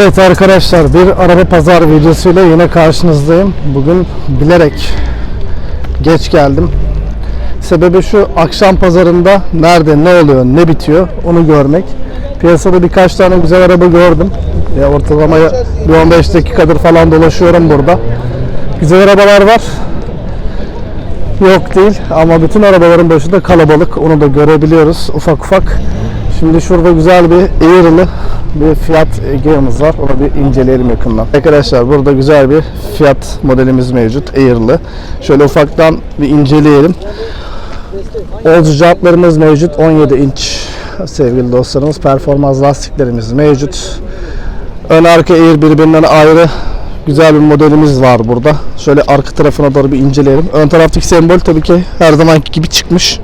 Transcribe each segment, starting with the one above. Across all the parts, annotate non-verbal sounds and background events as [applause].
Evet arkadaşlar bir araba pazar videosuyla yine karşınızdayım. Bugün bilerek geç geldim. Sebebi şu akşam pazarında nerede ne oluyor ne bitiyor onu görmek. Piyasada birkaç tane güzel araba gördüm. Ya ortalama bir 15 dakikadır falan dolaşıyorum burada. Güzel arabalar var. Yok değil ama bütün arabaların başında kalabalık. Onu da görebiliyoruz ufak ufak. Şimdi şurada güzel bir Air'lı bir Fiat Egea'mız var. Onu bir inceleyelim yakından. Arkadaşlar burada güzel bir Fiat modelimiz mevcut. Air'lı. Şöyle ufaktan bir inceleyelim. Olcu jantlarımız mevcut. 17 inç sevgili dostlarımız. Performans lastiklerimiz mevcut. Ön arka Air birbirinden ayrı güzel bir modelimiz var burada. Şöyle arka tarafına doğru bir inceleyelim. Ön taraftaki sembol tabii ki her zamanki gibi çıkmış.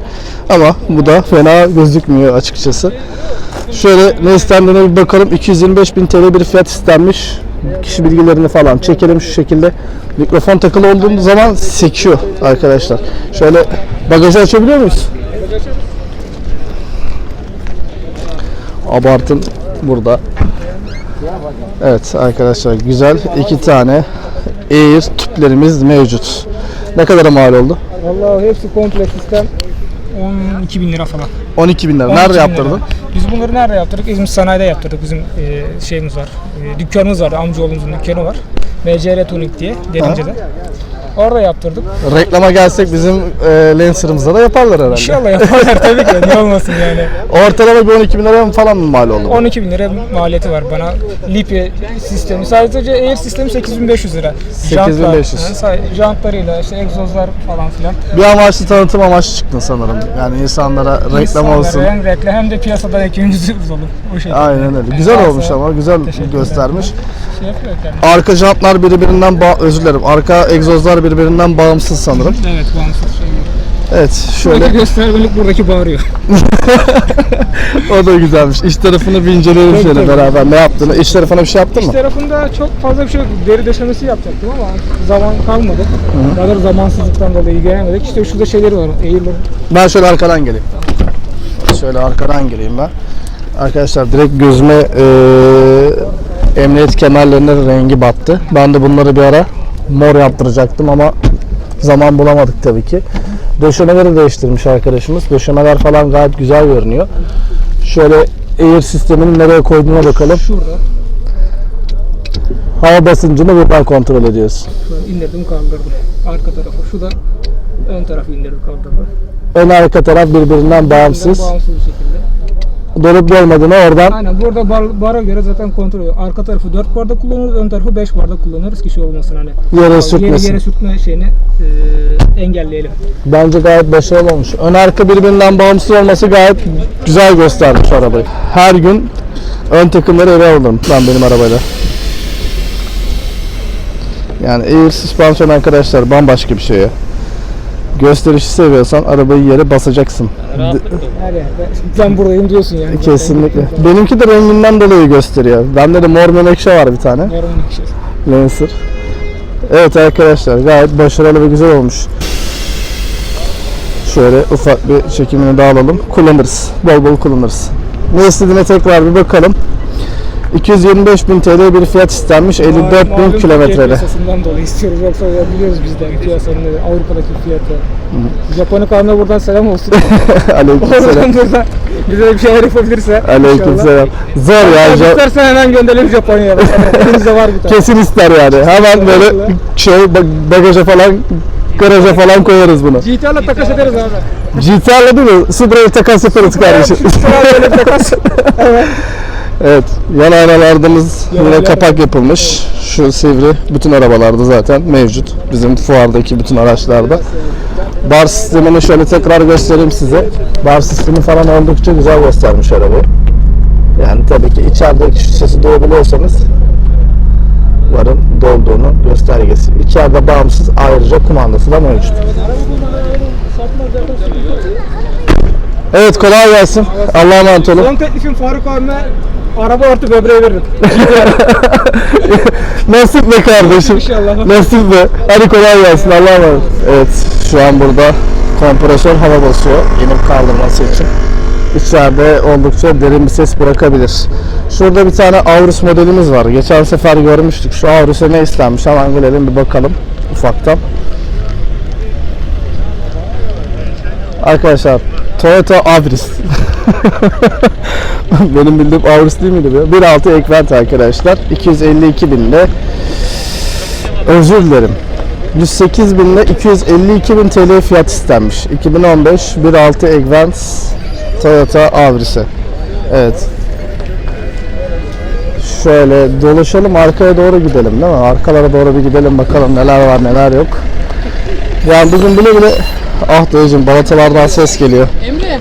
Ama bu da fena gözükmüyor açıkçası. Şöyle ne istendiğine bir bakalım. 225.000 TL bir fiyat istenmiş. Kişi bilgilerini falan çekelim şu şekilde. Mikrofon takılı olduğu zaman sekiyor arkadaşlar. Şöyle bagajı açabiliyor muyuz? Abartın burada. Evet arkadaşlar güzel iki tane Air tüplerimiz mevcut. Ne kadar mal oldu? Vallahi hepsi komple sistem 12 bin lira falan. 12 bin lira. 12 Nerede bin lira. yaptırdın? Biz bunları nerede yaptırdık? İzmir Sanayi'de yaptırdık. Bizim e, şeyimiz var. E, dükkanımız var. Amcaoğlumuzun dükkanı var. MCR Tuning diye Derince'de. Orada yaptırdık. Reklama gelsek bizim e, Lancer'ımızda da yaparlar herhalde. İnşallah yaparlar tabii ki. Niye olmasın yani. Ortalama bir 12 bin lira falan mı mal oldu? 12 bin lira maliyeti var bana. Lipi sistemi. Sadece Air sistemi 8500 lira. 8500. Jantlar, yani jantlarıyla işte egzozlar falan filan. Bir amaçlı tanıtım amaçlı çıktın sanırım. Yani insanlara reklam İnsanlara olsun. Hem reklam hem de piyasadan ekmeğimizi [laughs] olur. O şekilde. Aynen öyle. Güzel Varsa- olmuş ama güzel göstermiş. Şey. Arka jantlar birbirinden özür dilerim. Arka egzozlar birbirinden bağımsız sanırım. Evet bağımsız şey. Evet şöyle Buradaki göstermelik buradaki bağırıyor. [laughs] o da güzelmiş. İç tarafını bir inceleyelim şöyle tabii. beraber. Ne yaptığını. İç tarafına bir şey yaptın İç mı? tarafında çok fazla bir şey yok. Deri döşemesi yapacaktım ama zaman kalmadı. Kadar zamansızlıktan dolayı gelemedik. İşte şurada şeyleri var. Eğirli. Ben şöyle arkadan geleyim. Şöyle arkadan geleyim ben. Arkadaşlar direkt gözüme eee emniyet kemerlerinin rengi battı. Ben de bunları bir ara mor yaptıracaktım ama zaman bulamadık tabii ki. Döşemeleri değiştirmiş arkadaşımız. Döşemeler falan gayet güzel görünüyor. Şöyle air sistemini nereye koyduğuna bakalım. Şurada. Hava basıncını buradan kontrol ediyorsun. Şöyle indirdim kaldırdım. Arka tarafı. Şu da ön tarafı indirdim kaldırdım. Ön arka taraf birbirinden bağımsız. Bağımsız bir şekilde. Dolup dolmadığını oradan Aynen burada bar, bara göre zaten kontrol ediyor. Arka tarafı 4 barda kullanırız, ön tarafı 5 barda kullanırız ki şey olmasın hani. Yere Yere, sürtmesin. yere sürtme şeyini e, engelleyelim. Bence gayet başarılı olmuş. Ön arka birbirinden bağımsız olması gayet güzel göstermiş arabayı. Her gün ön takımları eve alırım ben benim arabayla. Yani air süspansiyon arkadaşlar bambaşka bir şey ya. Gösterişi seviyorsan arabayı yere basacaksın. D- Her yerde. Ben buradayım diyorsun yani. Kesinlikle. Benimki de renginden dolayı gösteriyor. Bende de mor menekşe var bir tane. Onun için. Lancer. Evet arkadaşlar gayet başarılı ve güzel olmuş. Şöyle ufak bir çekimini daha alalım. Kullanırız. Bol bol kullanırız. Ne istediğine tekrar bir bakalım. 225.000 TL bir fiyat istenmiş 54.000 Malum Türkiye kilometrede. piyasasından dolayı istiyoruz yoksa ya biliyoruz biz de piyasanın Avrupa'daki fiyatı. Japon kanuna buradan selam olsun. [laughs] Aleykümselam. Oradan burada bize bir şeyler yapabilirse. Aleykümselam. Zor ya. Ja- İstersen hemen gönderelim Japonya'ya. [laughs] Elimizde var bir tane. Kesin ister yani. Hemen böyle şey bag- bagaja falan garaja falan koyarız bunu. GTR'la takas ederiz abi. GTR'la değil mi? Subra'yı takas yaparız kardeşim. Sana böyle takas. [laughs] evet. Evet, yan aynalarımız yine kapak yapılmış. Şu sivri bütün arabalarda zaten mevcut. Bizim fuardaki bütün araçlarda. Bar sistemini şöyle tekrar göstereyim size. Bar sistemi falan oldukça güzel göstermiş arabayı. Yani tabii ki içerideki şu sesi duyabiliyorsanız barın dolduğunu göstergesi. İçeride bağımsız ayrıca kumandası da mevcut. Evet kolay gelsin. Allah'a emanet olun. Son teklifim Faruk abime araba artı böbreği veririm. [laughs] Nasip be kardeşim. İnşallah. Nasip be. Hadi kolay gelsin. Allah'a emanet. Evet şu an burada kompresör hava basıyor. İnip kaldırması için. içeride oldukça derin bir ses bırakabilir. Şurada bir tane Aurus modelimiz var. Geçen sefer görmüştük. Şu Aurus'a ne istenmiş? Hemen gelelim bir bakalım ufaktan. Arkadaşlar Toyota Avris. [laughs] Benim bildiğim Avris değil miydi bu? 1.6 Ekvent arkadaşlar. 252 binde. Özür dilerim. 108 bin ile 252 bin TL fiyat istenmiş. 2015 1.6 Ekvent Toyota Avris'e. Evet. Şöyle dolaşalım arkaya doğru gidelim değil mi? Arkalara doğru bir gidelim bakalım neler var neler yok. Yani bugün bile bile ah dayıcım balatalardan ses geliyor. Emre.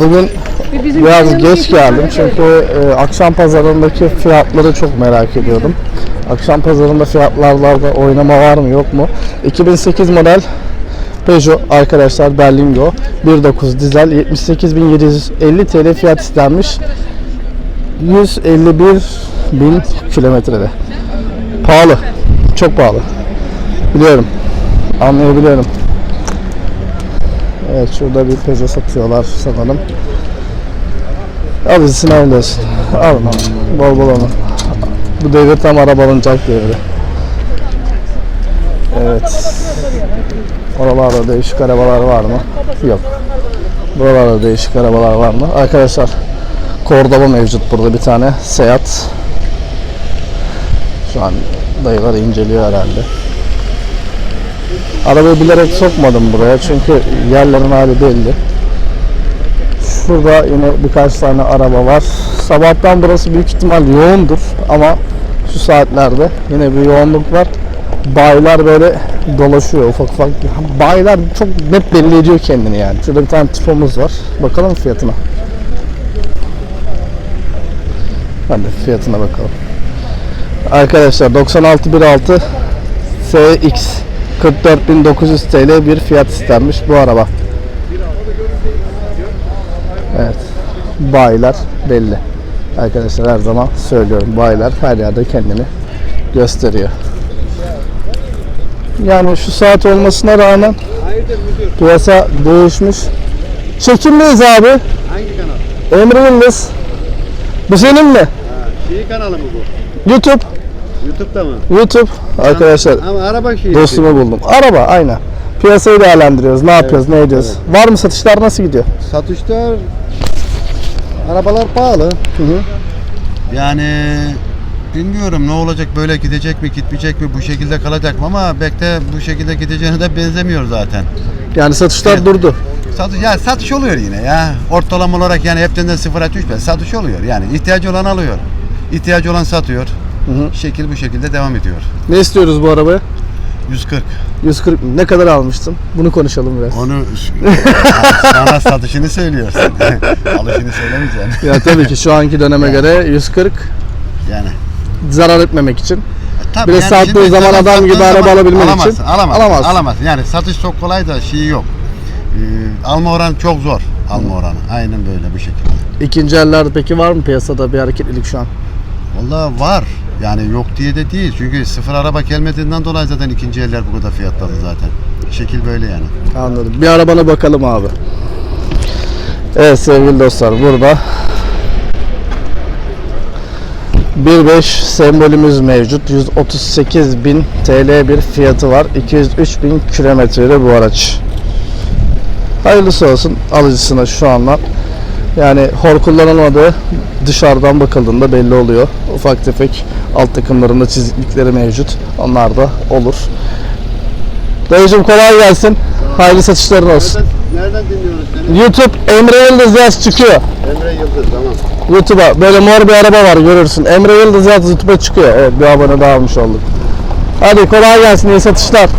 Bugün bir bizim biraz geç geldim çünkü e, akşam pazarındaki fiyatları çok merak ediyordum. Akşam pazarında fiyatlarda oynama var mı yok mu? 2008 model Peugeot arkadaşlar Berlingo 1.9 dizel 78.750 TL fiyat istenmiş. 151 bin kilometrede. Pahalı. Çok pahalı. Biliyorum. Anlayabiliyorum. Evet şurada bir Peugeot satıyorlar sanırım. Alıcısını alıyorsun. Alın alın. Bol bol alın. Bu devir tam araba alınacak devri. Evet. Oralarda değişik arabalar var mı? Yok. Buralarda değişik arabalar var mı? Arkadaşlar Cordoba mevcut burada bir tane Seat. Şu an dayılar inceliyor herhalde. Arabayı bilerek sokmadım buraya çünkü yerlerin hali belli. Şurada yine birkaç tane araba var. Sabahtan burası büyük ihtimal yoğundur ama şu saatlerde yine bir yoğunluk var. Bayiler böyle dolaşıyor ufak ufak. Bayiler çok net belli ediyor kendini yani. Şurada bir tane tifomuz var. Bakalım fiyatına. Hadi fiyatına bakalım. Arkadaşlar 9616 FX 44.900 TL bir fiyat istenmiş bu araba. Evet. Bayiler belli. Arkadaşlar her zaman söylüyorum. Bayiler her yerde kendini gösteriyor. Yani şu saat olmasına rağmen piyasa değişmiş. Çekimdeyiz abi. Hangi kanal? Emre Yıldız. Bu senin mi? Şii kanalı mı bu? YouTube. YouTube'da mı? YouTube. Arkadaşlar Ama araba şeyi. dostumu buldum. Araba aynen. Piyasayı değerlendiriyoruz. Ne yapıyoruz, ne ediyoruz? Var mı satışlar nasıl gidiyor? Satışlar arabalar pahalı. Yani bilmiyorum ne olacak böyle gidecek mi gitmeyecek mi bu şekilde kalacak mı ama pek de bu şekilde gideceğine de benzemiyor zaten. Yani satışlar Evet. durdu. Satış, ya satış oluyor yine ya. Ortalama olarak yani hepten de sıfıra düşmez. Satış oluyor yani. ihtiyacı olan alıyor. İhtiyacı olan satıyor. Şekil bu şekilde devam ediyor. Ne istiyoruz bu arabaya? 140. 140 ne kadar almıştın? Bunu konuşalım biraz. Onu [laughs] sana satışını söylüyorsun. [laughs] Alışını söylemeyeceksin. Ya tabii ki şu anki döneme göre 140 Yani. zarar etmemek için. Tabii Bir de sattığı zaman adam gibi araba alabilmen için alamazsın, Alamazsın, alamazsın. alamazsın. Yani satış çok kolay da şeyi yok. Ee, alma oranı çok zor. Alma oranı. Aynen böyle bu şekilde. İkinci eller peki var mı piyasada bir hareketlilik şu an? Vallahi var. Yani yok diye de değil. Çünkü sıfır araba gelmediğinden dolayı zaten ikinci eller bu kadar fiyatladı zaten. Şekil böyle yani. Anladım. Bir arabana bakalım abi. Evet sevgili dostlar burada 1.5 sembolümüz mevcut. 138 bin TL bir fiyatı var. 203 bin kilometrede bu araç. Hayırlısı olsun alıcısına şu anlar. Yani hor kullanılmadığı dışarıdan bakıldığında belli oluyor. Ufak tefek alt takımlarında çiziklikleri mevcut. Onlar da olur. Dayıcım kolay gelsin. Hayırlı satışların olsun. Nereden dinliyoruz seni? YouTube Emre Yıldız yaz çıkıyor. Emre Yıldız tamam. YouTube'a böyle mor bir araba var görürsün. Emre Yıldız yaz YouTube'a çıkıyor. Evet bir abone daha almış olduk. Hadi kolay gelsin iyi satışlar.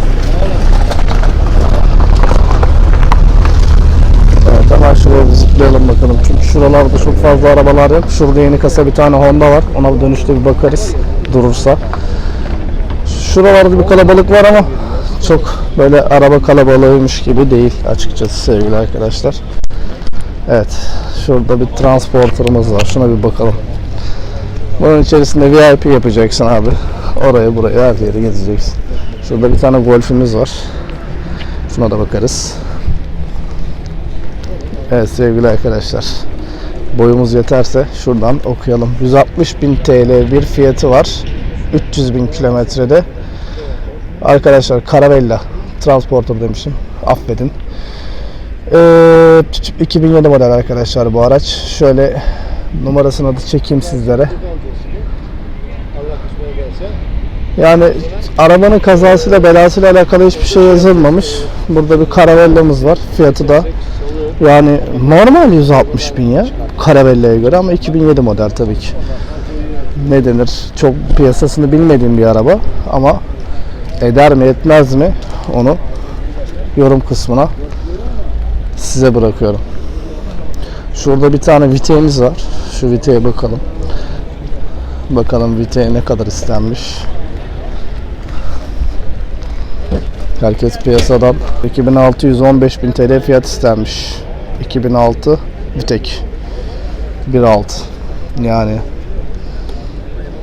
Bir zıplayalım bakalım. Çünkü şuralarda çok fazla arabalar yok. Şurada yeni kasa bir tane Honda var. Ona bir dönüşte bir bakarız durursa. Şuralarda bir kalabalık var ama çok böyle araba kalabalığıymış gibi değil açıkçası sevgili arkadaşlar. Evet. Şurada bir transporterımız var. Şuna bir bakalım. Bunun içerisinde VIP yapacaksın abi. Oraya buraya her yere gezeceksin. Şurada bir tane golfimiz var. Şuna da bakarız. Evet sevgili arkadaşlar. boyumuz yeterse şuradan okuyalım. 160 bin TL bir fiyatı var. 300 bin kilometrede. Arkadaşlar Caravella Transporter demişim. Affedin. Ee, 2007 model arkadaşlar bu araç. Şöyle numarasını da çekeyim sizlere. Yani arabanın kazasıyla belasıyla alakalı hiçbir şey yazılmamış. Burada bir Caravella'mız var. Fiyatı da yani normal 160 bin ya Caravella'ya göre ama 2007 model tabii ki. Ne denir? Çok piyasasını bilmediğim bir araba ama eder mi etmez mi onu yorum kısmına size bırakıyorum. Şurada bir tane viteğimiz var. Şu viteye bakalım. Bakalım viteye ne kadar istenmiş. Herkes piyasadan 2615 bin TL fiyat istenmiş. 2006 Vitek 1.6 yani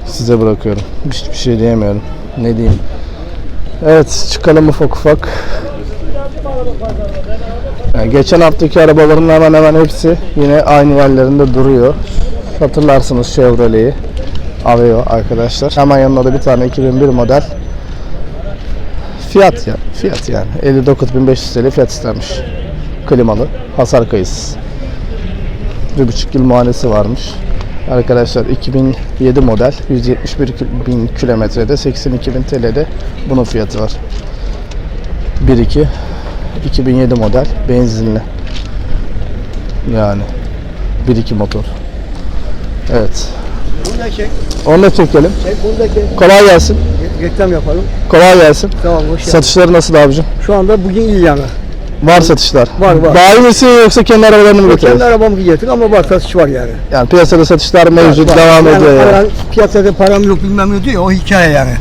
size bırakıyorum. Hiçbir şey diyemiyorum. Ne diyeyim. Evet çıkalım ufak ufak. Yani geçen haftaki arabaların hemen hemen hepsi yine aynı yerlerinde duruyor. Hatırlarsınız Chevrolet'i. Aveo arkadaşlar. Hemen yanında da bir tane 2001 model. Fiyat ya. Fiyat yani. 59.500 TL fiyat istenmiş. Klimalı. Hasar. Bir buçuk yıl muayenesi varmış. Arkadaşlar 2007 model 171 bin kilometrede 82 bin TL'de bunun fiyatı var. 1.2 2007 model benzinli. Yani 1.2 motor. Evet. Bunu da çek. Onu da çekelim. Çek bunu da çek. Kolay gelsin. Re- Reklam yapalım. Kolay gelsin. Tamam hoş geldin. Satışları nasıl abicim? Şu anda bugün iyi yani. Var satışlar. Var, var. Daim misin yoksa kendi arabalarını mı Kendi getiriyorsun? arabamı getirdik ama var satış var yani. Yani piyasada satışlar mevcut Var. devam yani ediyor yani. aran- piyasada param yok bilmem ne diyor o hikaye yani.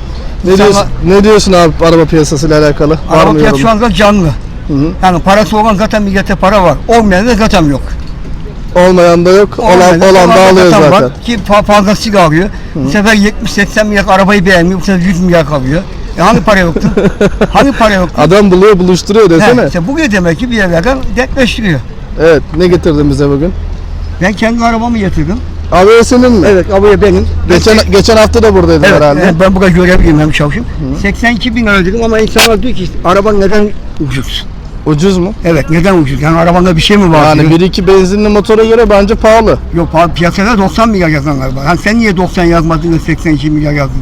Ne diyorsun, ne diyorsun abi araba piyasasıyla alakalı? Araba yorum? şu anda canlı. hı. Yani parası olan zaten millete para var. Olmayan da zaten yok. Olmayan da yok, olan, Olmayan olan da alıyor zaten. Var. Ki fa- fazlasıyla alıyor. Bu sefer 70-80 milyar arabayı beğenmiyor. Bu sefer 100 milyar kalıyor. E hani para yoktu? hani para yoktu? Adam buluyor, buluşturuyor desene. He, işte bugün demek ki bir yerlerden denkleştiriyor. Evet, ne getirdin bize bugün? Ben kendi arabamı getirdim. Abi senin mi? Evet arabaya benim. Geçen geçen hafta da buradaydın Evet, herhalde. evet, ben burada görevliyim hem çalışayım. 82 bin lira dedim ama insanlar diyor ki araban neden ucuz? Ucuz mu? Evet neden ucuz? Yani arabanda bir şey mi var? Yani diyor. 1-2 benzinli motora göre bence pahalı. Yok pa- piyasada 90 milyar yazanlar var. Hani sen niye 90 yazmadın da 82 milyar yazdın.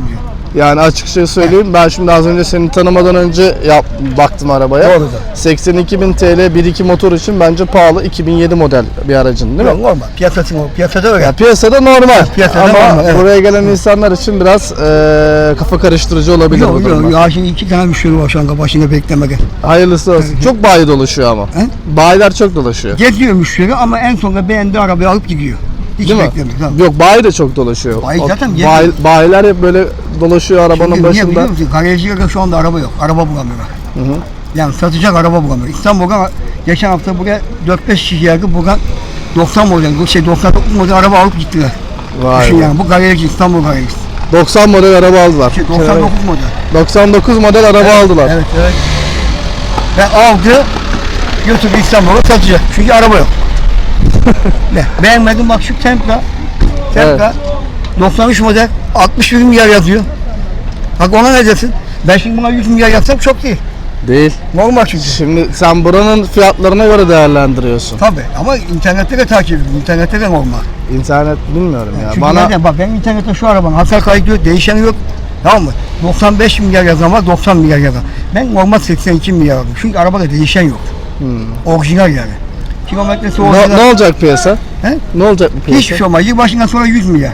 Yani açıkça söyleyeyim ben şimdi az önce seni tanımadan önce yap, baktım arabaya. Doğru da. 82 bin TL 1-2 motor için bence pahalı 2007 model bir aracın değil mi? Yok normal. Piyasası o. Piyasada öyle. Ya piyasada normal. Piyasada Ama normal, evet. buraya gelen insanlar için biraz eee, kafa karıştırıcı olabilir bu Yok yok. Ya şimdi iki tane müşteri var şu anda başında beklemede. Hayırlısı olsun. Çok bayi dolaşıyor ama. He? Bayiler çok dolaşıyor. Geziyor müşteri ama en sonunda beğendi arabayı alıp gidiyor. Hiç Değil mi? beklemiyor. Tamam. Yok bayi de çok dolaşıyor. Bayi O- zaten bayi- geziyor. bayiler hep böyle dolaşıyor arabanın Çünkü niye başında. biliyor musun? Garajcılarda şu anda araba yok. Araba bulamıyorlar. Yani satacak araba bulamıyor. İstanbul'dan geçen hafta buraya 4-5 kişi geldi. Buradan 90 model, şey 99 model araba alıp gittiler. Vay Düşün be. yani bu garajcı İstanbul garajcısı. 90 model araba aldılar. Şey, 99 model. 99 model araba aldılar. Evet evet. Ve aldı götürdü İstanbul'a satacak. Çünkü araba yok. Ne? Beğenmedim bak şu Tempra. Tempra 93 model 61 milyar yazıyor. Bak ona ne desin? Ben şimdi buna 100 milyar yazsam çok değil. Değil. Normal çünkü. Şimdi sen buranın fiyatlarına göre değerlendiriyorsun. Tabii ama internette de takip ediyorum. İnternette de normal. İnternet bilmiyorum ya. Çünkü Bana neden? Bak benim internette şu arabanın hasar kaydı yok, değişeni yok. Tamam mı? 95 milyar yazan var, 90 milyar yazan. Ben normal 82 milyar aldım. Çünkü arabada değişen yok. Orijinal yani. Kilometresi ne, orijinal. ne olacak piyasa? He? Ne olacak bu piyasa? Hiçbir şey olmaz. Yılbaşından sonra 100 milyar.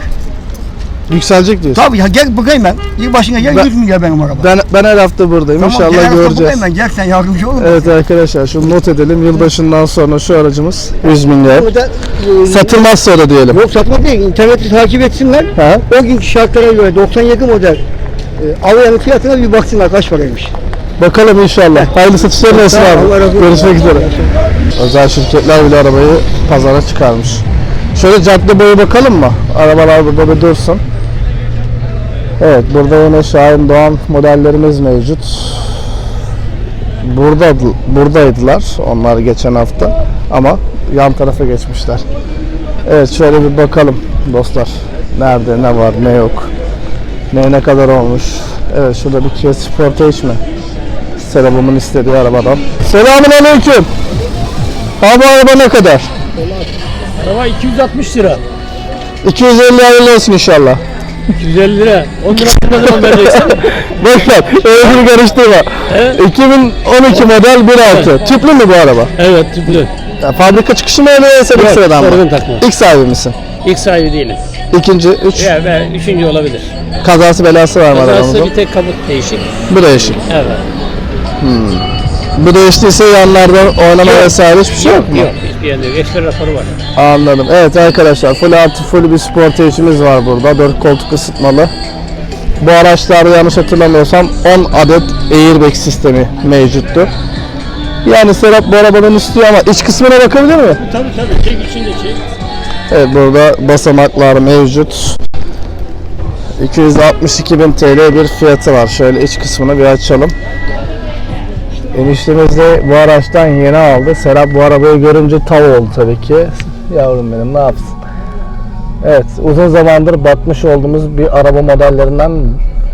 Yükselecek diyorsun. Tabii ya gel bakayım ben. Yılbaşına gel Ben- 100 milyar benim araba. Ben ben her hafta buradayım. Tamam, İnşallah gel göreceğiz. bakayım ben. Gel sen yardımcı olur musun? Evet arkadaşlar şunu not edelim. Yılbaşından sonra şu aracımız 100 milyar. Burada, e, Satılmaz sonra diyelim. Yok satma değil. İnterneti takip etsinler. Ha? O günkü şartlara göre 97 model e, Avrupa'nın fiyatına bir baksınlar kaç paraymış. Bakalım inşallah. Hayırlı satışlar razı abi. Görüşmek üzere. Özel şirketler bile arabayı pazara çıkarmış. Şöyle cadde boyu bakalım mı? Arabalar burada bir dursun. Evet burada yine Şahin Doğan modellerimiz mevcut. Burada buradaydılar onlar geçen hafta ama yan tarafa geçmişler. Evet şöyle bir bakalım dostlar. Nerede ne var ne yok. Ne ne kadar olmuş. Evet şurada bir Kia Sportage mi? Selamımın istediği arabadan. Selamun aleyküm. Abi araba ne kadar? Araba 260 lira. 250 hayırlı olsun inşallah. 250 lira. 10 lira ne zaman [laughs] vereceksin? Boş ver. Öyle bir karıştırma. 2012 model 1.6. Tüplü mü bu araba? evet tüplü. Ya, fabrika çıkışı mı öyle ilk Yok, sıradan mı? takma. İlk sahibi misin? İlk sahibi değilim. İkinci, üç. Ya ve üçüncü olabilir. Kazası belası var mı Kazası arabamızın? bir tek kabuk değişik. Bu değişik. Evet. Bu değiştiyse yanlardan oynama vesaire hiçbir şey yok mu? Yok hiçbir yerinde yok. Eksper raporu var. Anladım. Evet arkadaşlar full artı full bir sportage'imiz var burada. 4 koltuk ısıtmalı. Bu araçlarda yanlış hatırlamıyorsam 10 adet airbag sistemi mevcuttu. Yani Serap bu arabadan istiyor ama iç kısmına bakabilir mi? Tabii tabii. Çek içindeki. Evet burada basamaklar mevcut. 262.000 TL bir fiyatı var. Şöyle iç kısmını bir açalım. Eniştemiz de bu araçtan yeni aldı. Serap bu arabayı görünce tav oldu tabii ki. Yavrum benim ne yapsın? Evet uzun zamandır bakmış olduğumuz bir araba modellerinden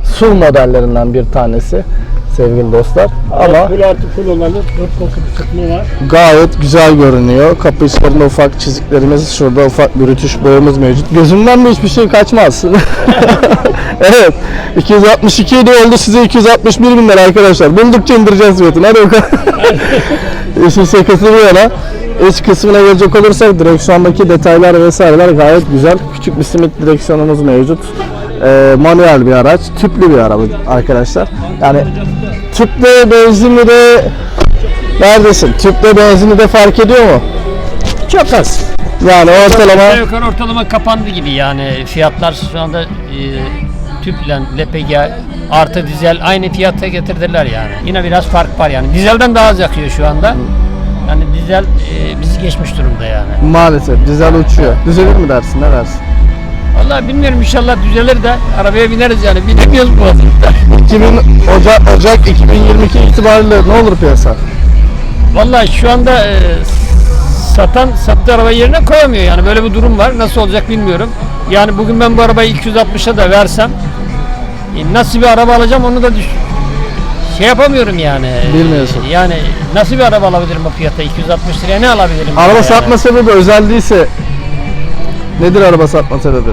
SUV modellerinden bir tanesi sevgili dostlar. Ama Full artı full olanı 4 koltuk ısıtma var. gayet güzel görünüyor. Kapı içlerinde ufak çiziklerimiz, şurada ufak bir rütüş boyamız mevcut. Gözümden de hiçbir şey kaçmaz. [laughs] evet. 262 de oldu size 261 bin lira arkadaşlar. Buldukça indireceğiz fiyatını. Hadi bakalım. [laughs] İşin şakası bir yana. İç kısmına gelecek olursak direksiyondaki detaylar vesaireler gayet güzel. Küçük bir simit direksiyonumuz mevcut. Ee, manuel bir araç. Tüplü bir araba arkadaşlar. Yani tüple benzinli de neredesin? Tüple benzinli de fark ediyor mu? Çok az. Yani ortalama Aşağı yukarı ortalama kapandı gibi yani. Fiyatlar şu anda e, tüple LPG artı dizel aynı fiyata getirdiler yani. Yine biraz fark var yani. Dizelden daha az yakıyor şu anda. Yani dizel e, bizi geçmiş durumda yani. maalesef dizel uçuyor. Düzelir mi dersin? Ne dersin? Vallahi bilmiyorum inşallah düzelir de arabaya bineriz yani. Binemiyoruz bu vaziyette. 2000 Ocak, Ocak 2022 itibariyle ne olur piyasa? Vallahi şu anda e, satan sattığı arabayı yerine koyamıyor yani böyle bir durum var. Nasıl olacak bilmiyorum. Yani bugün ben bu arabayı 260'a da versem e, nasıl bir araba alacağım onu da düş şey yapamıyorum yani. Bilmiyorsun. Yani nasıl bir araba alabilirim bu fiyata 260 liraya ne alabilirim? Araba yani? satma sebebi özel değilse nedir araba satma sebebi?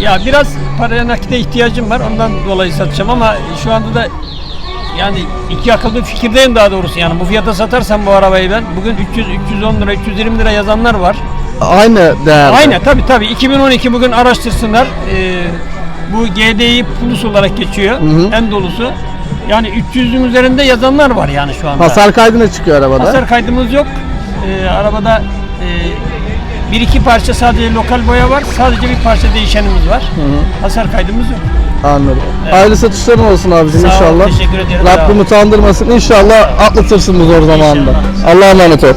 Ya biraz paraya nakite ihtiyacım var ondan dolayı satacağım ama şu anda da yani iki akıllı fikirdeyim daha doğrusu yani bu fiyata satarsam bu arabayı ben bugün 300 310 lira 320 lira yazanlar var. Aynı değerde. Aynen tabi tabi 2012 bugün araştırsınlar. Ee, bu GDI Plus olarak geçiyor hı. en dolusu. Yani 300'ün üzerinde yazanlar var yani şu anda. Hasar kaydı ne çıkıyor arabada? Hasar kaydımız yok. Ee, arabada e, bir iki parça sadece lokal boya var. Sadece bir parça değişenimiz var. Hasar kaydımız yok. Anladım. Hayırlı satışların olsun abicim Sağ ol, inşallah. teşekkür ederim. Rabbim utandırmasın. İnşallah atlatırsın bu zor zamanında. Allah'a emanet ol.